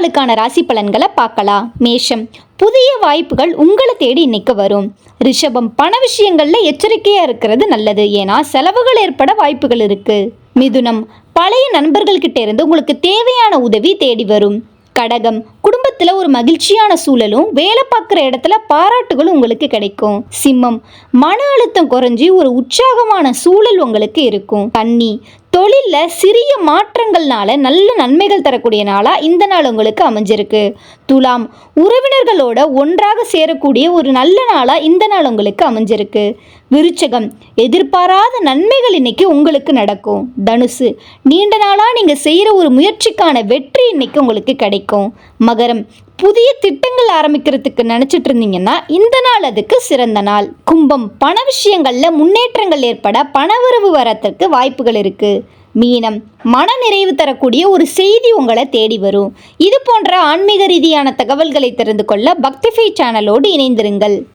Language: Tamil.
நாளுக்கான ராசி பலன்களை பார்க்கலாம். மேஷம். புதிய வாய்ப்புகள் உங்களை தேடி இன்னைக்கு வரும். ரிஷபம் பண விஷயங்களில் எச்சரிக்கையாக இருக்கிறது நல்லது. ஏன்னா செலவுகள் ஏற்பட வாய்ப்புகள் இருக்கு. மிதுனம். பழைய நண்பர்கள்கிட்ட இருந்து உங்களுக்கு தேவையான உதவி தேடி வரும். கடகம். குடும்பத்தில் ஒரு மகிழ்ச்சியான சூழலும் வேலை பார்க்குற இடத்துல பாராட்டுகளும் உங்களுக்கு கிடைக்கும். சிம்மம். மன அழுத்தம் குறைஞ்சி ஒரு உற்சாகமான சூழல் உங்களுக்கு இருக்கும். கன்னி. தொழிலில் சிறிய மாற்றங்கள்னால நல்ல நன்மைகள் தரக்கூடிய நாளாக இந்த நாள் உங்களுக்கு அமைஞ்சிருக்கு. துலாம் உறவினர்களோட ஒன்றாக சேரக்கூடிய ஒரு நல்ல நாளாக இந்த நாள் உங்களுக்கு அமைஞ்சிருக்கு. விருச்சகம் எதிர்பாராத நன்மைகள் இன்னைக்கு உங்களுக்கு நடக்கும். தனுசு நீண்ட நாளாக நீங்கள் செய்கிற ஒரு முயற்சிக்கான வெற்றி இன்னைக்கு உங்களுக்கு கிடைக்கும். மகரம் புதிய திட்டங்கள் ஆரம்பிக்கிறதுக்கு நினச்சிட்டு இருந்தீங்கன்னா இந்த நாள் அதுக்கு சிறந்த நாள். கும்பம் பண விஷயங்களில் முன்னேற்றங்கள் ஏற்பட பணவரவு வரத்துக்கு வாய்ப்புகள் இருக்கு. மீனம் மன நிறைவு தரக்கூடிய ஒரு செய்தி உங்களை தேடி வரும். இது போன்ற ஆன்மீக ரீதியான தகவல்களை தெரிந்து கொள்ள பக்திஃபை சேனலோடு இணைந்திருங்கள்.